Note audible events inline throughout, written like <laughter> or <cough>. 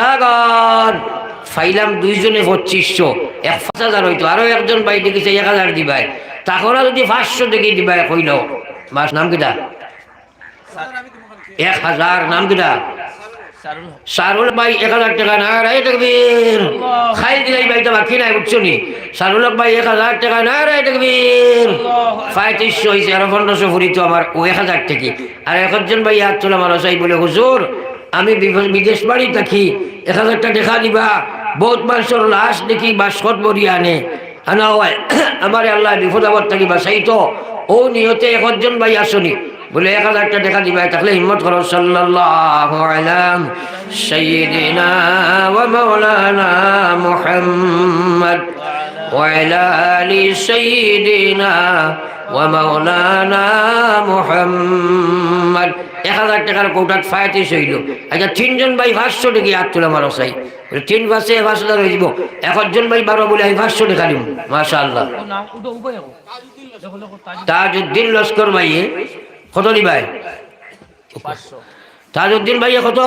থাকার ফাইলাম দুইজনে পঁচিশশো। এক পাঁচ হাজার হইতো, আরও একজন বাই দেখিছে এক হাজার দিবাই। তাহলে যদি পাঁচশো দেখি দিবাই কইল। মাস, নাম কিটা? এক হাজার, নাম কিটা? সারুল ভাই এক হাজার টাকা না রায় দেখবির। খাই দিলাই ভাই তো বাকি নাই বুঝছ নি? ভাই এক হাজার টাকা না রায় দেখবির। পঁয়ত্রিশশো হয়েছে আরও পনেরোশো ফুরি তো আমার ও এক হাজার আর একজন ভাই হাত তোলা বলে হুজুর আমি বিদেশ বাড়ি থাকি এক হাজার টাকা দেখা দিবা? বহুত মানুষের লাশ দেখি বা সৎ বরিয়া আনে। আনা হয়। <coughs> আমার আল্লাহ বিপদ আপদ থাকি বাসাই তো ও নিয়তে একজন ভাই আসনি। বলে এক হাজারটা টাকা দিবা তাহলে হিম্মত করো সাল্লাম আলাইহি সাইয়্যিদিনা ওয়া মাওলানা মুহাম্মদ ওয়া আলা এক হাজার টাকার কৌটাত ফায়াতিস হইল আচ্ছা তিনজন ভাই ভাষ্য দেখি হাত তুলে মারো সাই। তিন পাঁচে ভাষা টাকা হয়ে যাব একজন ভাই বারো বলে আমি ভাষ্য দেখা দিব। মাশা আল্লাহ তাজউদ্দিন লস্কর ভাইয়ে কত দিবাই? তাজউদ্দিন ভাইয়ে কত?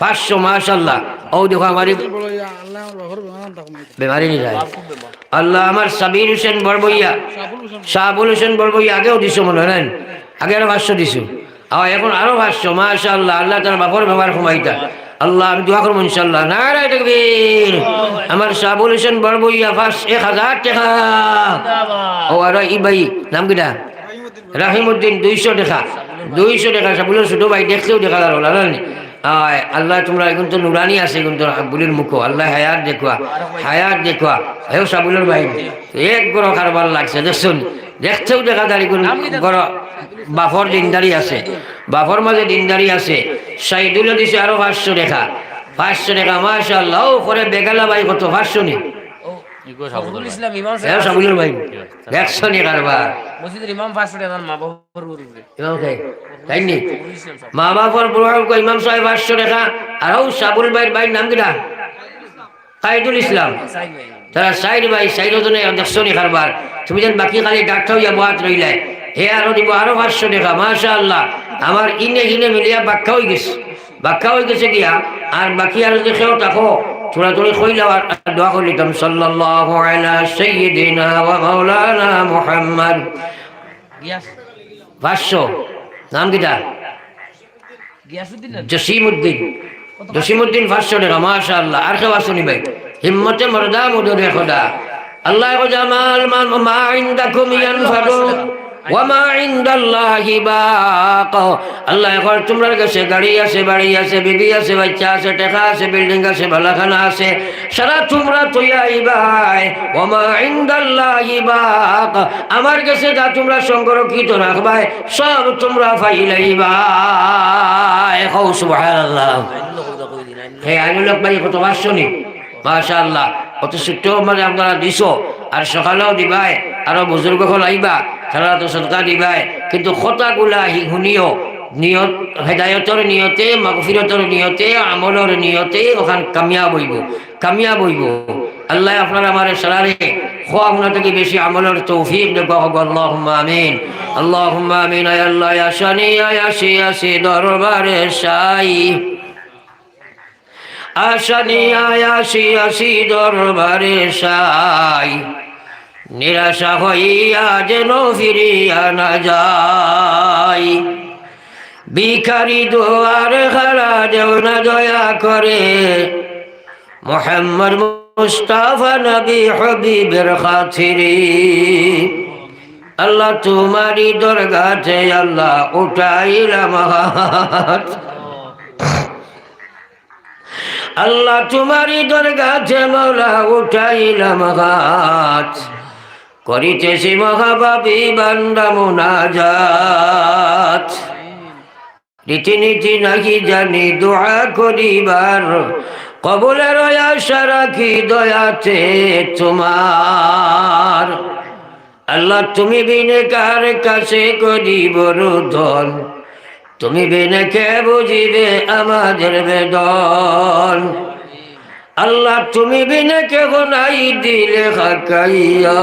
পাঁচশো। মাশাল্লাহ ও দেখো আমারই বেমারি নি যায়। আল্লাহ আমার সাবির হোসেন বরবইয়া। শাহাবুল হোসেন বরবইয়া। আগেও দিছো মনে হয় আগে আরও পাঁচশো দিছো। আর এখন আরও পাঁচশো মাশা আল্লাহ আল্লাহ তার বাপর ব্যবহার কমাইতা আল্লাহ আমি দোয়া করব ইনশাল্লাহ নারায় দেখবির আমার শাহাবুল হোসেন বরবইয়া পাঁচ এক হাজার টাকা। ও আর ই ভাই নাম কিটা রাহিমুদ্দিন দুইশো টাকা দুইশো টাকা সাবুলের ছোট ভাই, দেখলেও দেখা গেল জানি আল্লাহ তোমরা এখন তো নুরানি আছে কিন্তু বুলির মুখো। আল্লাহ হায়াত দেখুয়া হায়াত দেখুয়া। হেও সাবুলের ভাই, এক গড় কারবার লাগছে, দেখছুন? দেখতেও দেখা দাঁড়ি গড় বাফর দিনদারি আছে। বাফর মাঝে দিনদারি আছে। সাইদুলে দিছে আরও পাঁচশো টাকা। পাঁচশো টাকা মাসা আল্লাহ করে বেগালা ভাই কত, পাঁচশো নি ফজলুল ইসলাম ইমাম হেও সাবুলের ভাই। দেখছ নি কারবার। মসজিদের ইমাম ফার্স্ট আমার মা বাবার ইমাম খাই তাই নি? ফজলুল ইসলাম সাহেব। মা বাবার বুড়ার কো? ইমাম সাহেব পাঁচশো টাকা আর ও সাবুল ভাইয়ের ভাইয়ের নাম কিটা? কাইদুল ইসলাম। তারা সাইড ভাই সাইড জনে দেখছ নি কারবার। তুমি যেন বাকি খালি ডাক্তার রইলে। হে আরও দিব আরও পাঁচশো টাকা মাশা আল্লাহ আমার ইনে হিনে মিলিয়া বাক্কা হয়ে গেছে। বাক্কা হয়ে গেছে গিয়া। আর বাকি আর যদি থাকো কইলাম আর আর দোয়া করলিতাম সাল্লাল্লাহু আলা সাইয়্যিদিনা ওয়া মাওলানা মুহাম্মদ। পাঁচশো নাম কিটা? গিয়াসউদ্দিন না? জসিমুদ্দিন জসিমুদ্দিন পাঁচশো টাকা মাশা আল্লাহ আর কেউ আসুনি ভাই হিম্মতে মরদা মুদরে খোদা। আল্লাহ জামাল মা ইনদাকুম ইয়ানফাদু আল্লাহ, এখন আছে আছে আছে, বাচ্চা আছে আছে, বিল্ডিং আছে, বালাখানা আছে আমার কাছে যা তোমরা সংরক্ষিত রাখবাই, সব তোমরা ফাইলাইবাই হৌ সুবহানাল্লাহ। হে আইনুল ভাই কত পাঁচশো নি মাশা আল্লাহ অত ছোট্ট মানে আপনারা দিছো, আর সকালেও দিবাই, আরও বুজুর্গ আইবা। তারা তো সদকা দিবাই কিন্তু হি- শুনিও, নিয়ত, হেদায়তর নিয়তে, মগফিরতর নিয়তে, আমলর নিয়তে ওখান কামিয়াব হইব কামিয়াব হইব। আল্লাহ আপনার আমার সারারে খোয়া আপনার থেকে বেশি আমলের তৌফিক দেবো আল্লাহ আমিন আল্লাহ আমিন, আয় আল্লাহ আসানি আয়াসি আসি দরবারে সাই। আসানি আয়াসি আসি দরবারে সাই। নিরাশা হইয়া যেন ফিরিয়া না যাই। ভিখারি দোয়ার খারা দেও না দয়া করে। মোহাম্মদ মুস্তাফা নবী হবিবের খাতিরে। আল্লাহ তোমারি দরগাতে আল্লাহ উঠাইলাম আল্লাহ তোমারই দরগাতে মৌলা উঠাইলাম হাত করিতেছি মহাবাবী বান্দা মুনাজাত রীতিনীতি নাকি জানি, দোয়া করিবার। কবলের আশা রাখি দয়াতে তোমার। আল্লাহ, তুমি বিনে কার কাছে করিব রোধন? তুমি বিনে কে বুঝিবে আমাদের বেদন? আল্লাহ তুমি বিনে কে নাই দিলে খাকাইয়া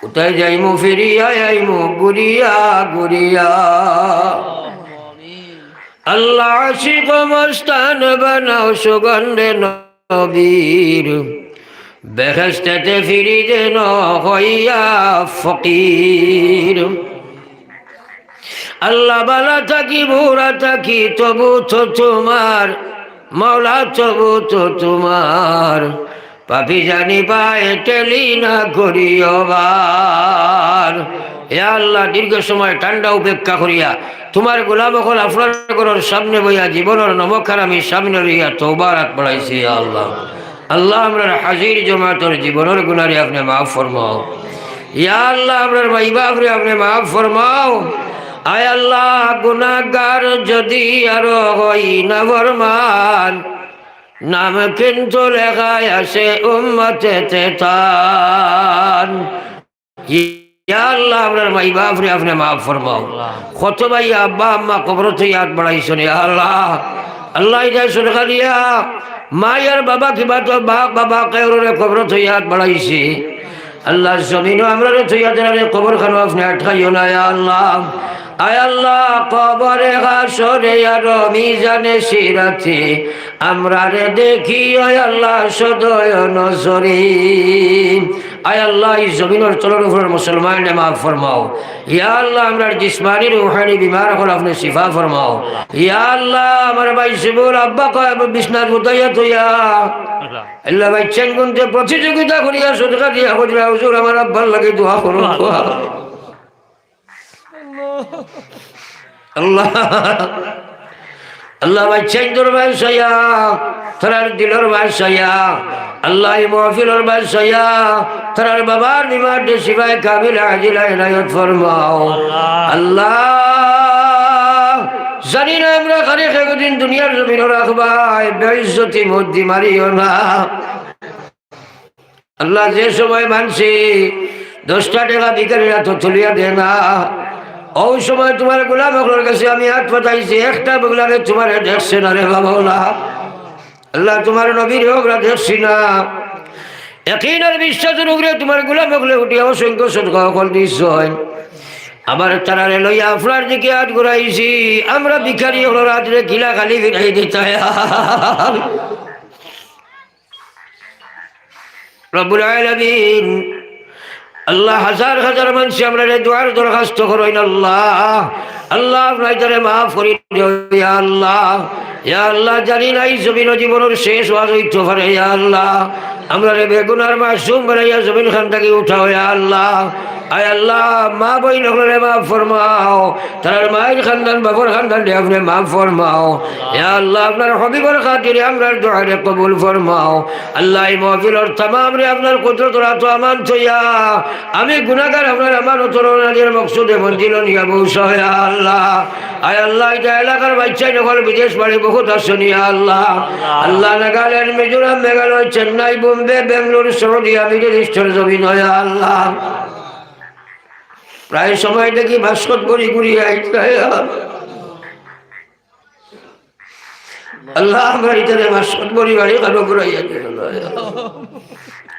কোথায় যাইমু ফিরিয়া, আইমু গুরিয়া গুরিয়া আল্লাহ আশিক মস্তান বানাও সুগন্ধে নবীর। বেহেস্তেতে ফিরি যেন হইয়া ফকির। আল্লাহ বালা থাকি বুড়া থাকি, তবু তো তোমার মাওলা তবু তো তোমার। পাপি জানি পায়ে টেলি না করিও বার। এ আল্লাহ, দীর্ঘ সময় ঠান্ডা উপেক্ষা করিয়া তোমার গোলাম আপনার ঘরের সামনে বইয়া জীবনের নমকার আমি সামনে রইয়া তৌবার হাত বাড়াইছি আল্লাহ। আল্লাহ, আমরা হাজির জমাতর জীবনের গুনারে আপনি মাফ ফরমাও। ইয়া আল্লাহ আপনার বাপরে আপনি মাফ ফরমাও। আয় আল্লাহ যদি আরও হই না নাম কিন্তু লেখায় আছে উম্মতে মাই আব্বা আল্লাহ। আল্লাহ মায়ের বাবা কিবা তো বাপ কবর হাত বাড়াইছে। আল্লাহ জমিনও আমরা থইয়া দেনারে কবর খানো আপনি আটকাইও না আল্লাহ। আল্লাহ, কবরে হাসরে আর মিজানে সিরাতে। আমরা রে দেখি আল্লাহ, সদয় নজরে। আল্লাহ, এই জমিনের তলর উপর মুসলমান মাফ ফরমাও। ইয়া আল্লাহ, আমরা জিসমানি রুহানি বিমার হল আপনি শিফা ফরমাও। ইয়া আল্লাহ, আমার ভাই শিবুর আব্বা কয় বিশ্বনাথ মুতাইয়া তুইয়া আল্লাহ ভাই চেঙ্গুনতে প্রতিযোগিতা করিয়া, সদকা দিয়া হজরা হুজুর, আমার আব্বার লাগে দোয়া করুন আল্লাহ। আল্লাহ দুনিয়ার জমিন রাখবাই মধ্যে মারিও না। আল্লাহ যে সময় মানছি, দশটা টাকা বিকারীরা তো তুলিয়া দে না। ওই সময় তোমার গোলাম বগলার কাছে আমি হাত পাতাইছি একটা বগলারে তোমার দেখছে না রে বাবা আল্লাহ তোমার নবীর ওগরা দেখছি না। আর বিশ্বাসের উপরে তোমার গোলাম বগলে উঠি অসংখ্য সদকা সকল দিস আমার তারারে লইয়া আপনার দিকে হাত ঘুরাইছি, আমরা ভিখারি হলো রাত্রে কিলা খালি ফিরাই দিতে আলামিন আল্লাহ হাজার হাজার মানুষ আমরা দোয়ার দরখাস্ত করি আল্লাহ। আল্লাহ, আপনার মা ফরি আল্লাহ। ইয়া আল্লাহ, জানি নাই জমিন জীবনের শেষ ওয়াজ হইতে পারে আল্লাহ। আমরা বেগুনার মাসুম বানাইয়া জমিন খান থেকে উঠাও, ইয়া আল্লাহ। আয় আল্লাহ, মা বই নকলে মাফ ফরমাও। তার মায়ের খানদান, বাবর খানদান রে আপনি মাফ ফরমাও। ইয়া আল্লাহ, আপনার হবিবর খাতিরে আমরা দোয়ারে কবুল ফরমাও। আল্লাহ, এই মহফিলর তামাম রে আপনার কুদরত রাত আমান থইয়া আমি গুনাহগার, আপনার আমার তরুণের মকসুদে মঞ্জিল নিয়া বৌসয় আল্লাহ। আয় আল্লাহ এটা এলাকার বাচ্চাই নকল বিদেশ বাড়ি বহুত আসনি আল্লাহ। আল্লাহ, নাগাল্যান্ড, মিজোরাম, মেঘালয়, চেন্নাই, বোম্বে, বেঙ্গালোর মিডিল ইস্টের জমিন হয় আল্লাহ। প্রায় সময় দেখি ভাস্কর করি ঘুরি আল্লাহ, আমার ইতারে ভাস্কর করি বাড়ি কারও ঘুরাইয়া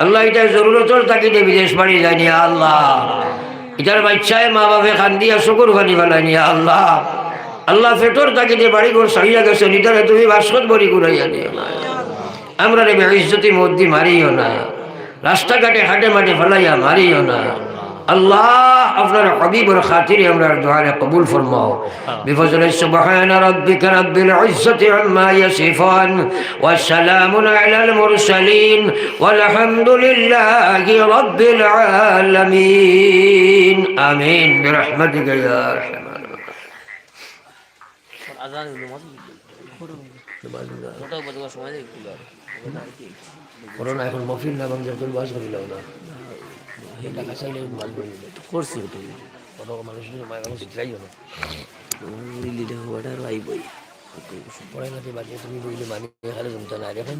আল্লাহ, এটা জরুরতর তাকিতে বিদেশ বাড়ি যায়নি আল্লাহ। এটার বাচ্চায় মা বাপে খান্দিয়া শুকুর খানি ফেলাইনি আল্লাহ। আল্লাহ, ফেটর তাকিতে বাড়ি ঘর সারিয়া গেছে নিতারে তুমি ভাস্কর বড়ি ঘুরাইয়া দিও না। আমরা রে বেইজ্জতি মধ্যে মারিও না। রাস্তাঘাটে হাটে মাঠে ফেলাইয়া মারিও না। الله أفضل حبيب الخاتر أمرار دعاء قبول فرماه بفضل سبحان ربك رب العزة عما يصفان والسلام على المرسلين والحمد لله رب العالمين. آمين. برحمتك يا أرحم الراحمين. হইল মাঝে ওটা বাজে সময় একটু করোনা এখন মফিল না বাংলা তোর বাস করিলাম না। টাকা চাইলে মাল বলি করছি ওটা কত মানুষের মায়ের কাছে শিখাইও না। লিডে হওয়াটা রাই বই। পড়াই না বাজে তুমি বইলে মানি এখানে জমতো না এখন